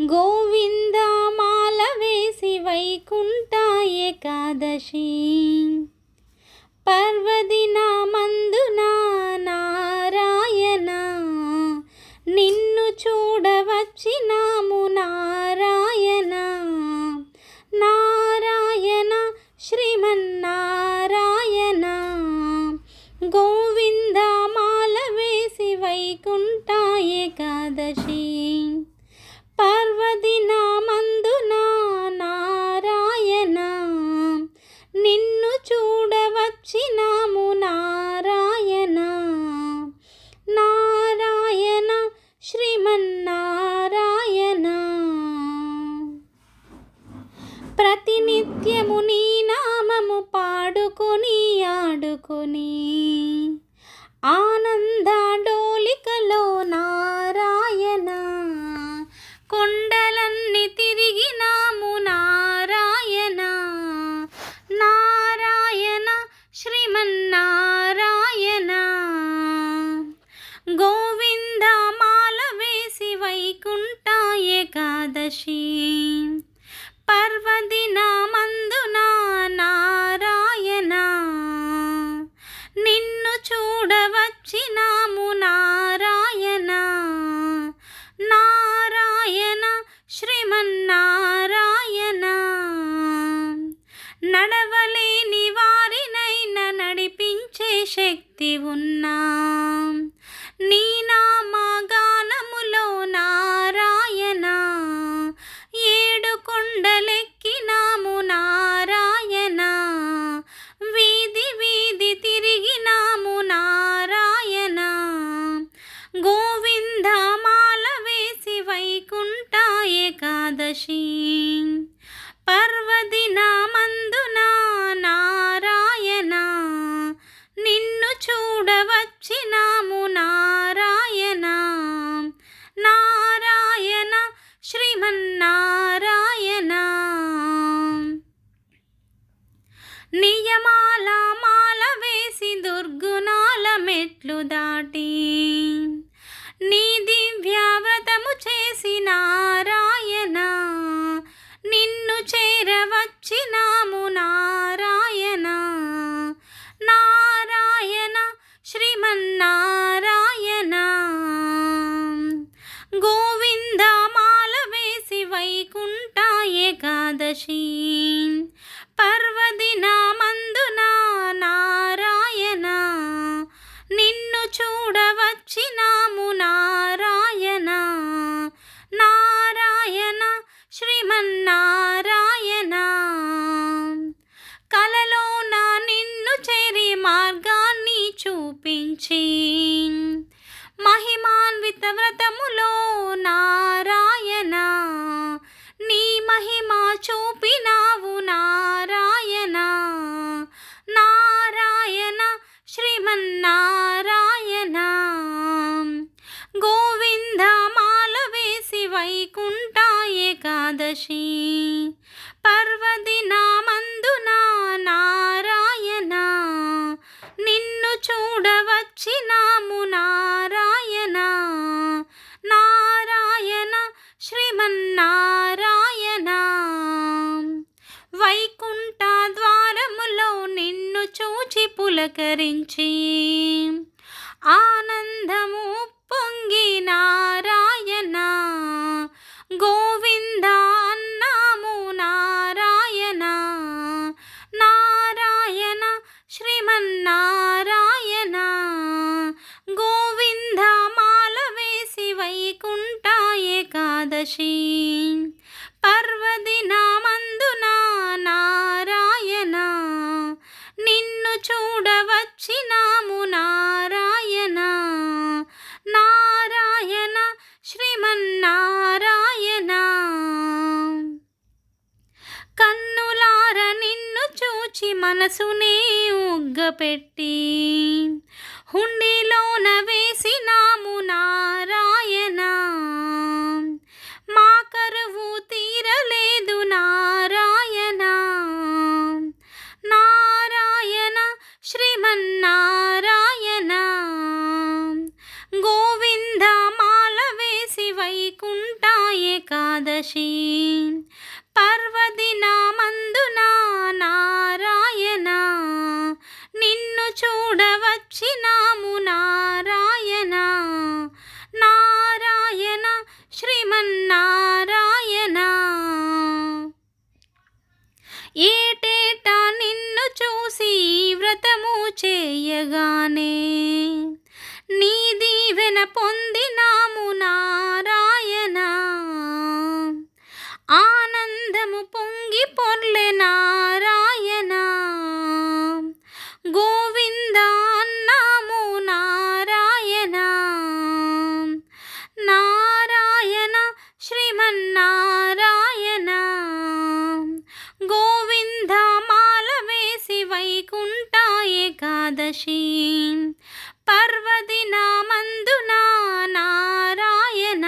గోవిందమాల వేసి వైకుంఠ ఏకాదశి. పర్వదిన మందున నారాయణ నిన్ను చూడవచ్చినాము నారాయణ. నారాయణ శ్రీమన్నారాయణ గోవిందమాల వేసి వైకుంఠ ఏకాదశి. ప్రతినిత్యము నీ నామము పాడుకొని ఆడుకొని ఆనంద డోలికలో నారాయణ కొండలన్నీ తిరిగినాము నారాయణ. నారాయణ శ్రీమన్నారాయణ. గోవింద మాల వేసి వైకుంఠ ఏకాదశి. నడవలేని వారినైనా నడిపించే శక్తి ఉన్నా. నీ నామగానములో నాము నారాయణ. నారాయణ శ్రీమన్నారాయణ. నియమాల మాల వేసి దుర్గుణాల మెట్లు దాటి. నీ దివ్య వ్రతము చేసి నారాయణ. నిన్ను చేరవచ్చిన ఏకాదశి పర్వదినమందున నారాయణ నిన్ను చూడవచ్చినాము నారాయణ. నారాయణ శ్రీమన్నారాయణ. కలలో నా నిన్ను చేరి మార్గాన్ని చూపించి మహిమాన్విత వ్రతములో నారాయణ. మహిమ చూపినావు నారాయణ. నారాయణ శ్రీమన్నారాయణ. గోవిందమాల వేసి వైకుంఠ ఏకాదశి. పర్వదినామందున నారాయణ. నిన్ను చూడవచ్చినాము నారాయణ. నారాయణ శ్రీమన్నారాయణ. చూచి మనసునే ఉగ్గపెట్టి హుండీలోన వేసినాము నారాయణ. మా కరువు తీరలేదు నారాయణ. నారాయణ శ్రీమన్నారాయణ. గోవింద మాల వేసి వైకుంఠ ఏకాదశి. చూడవచ్చినా. శ్రీమన్నారాయణ గోవింద మాల వేసి వైకుంఠ ఏకాదశి. పర్వదినామందున నారాయణ.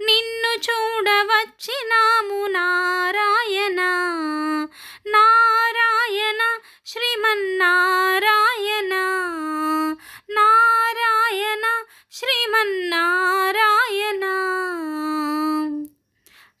నిన్ను చూడవచ్చినాము నారాయణ. నారాయణ శ్రీమన్నారాయణ.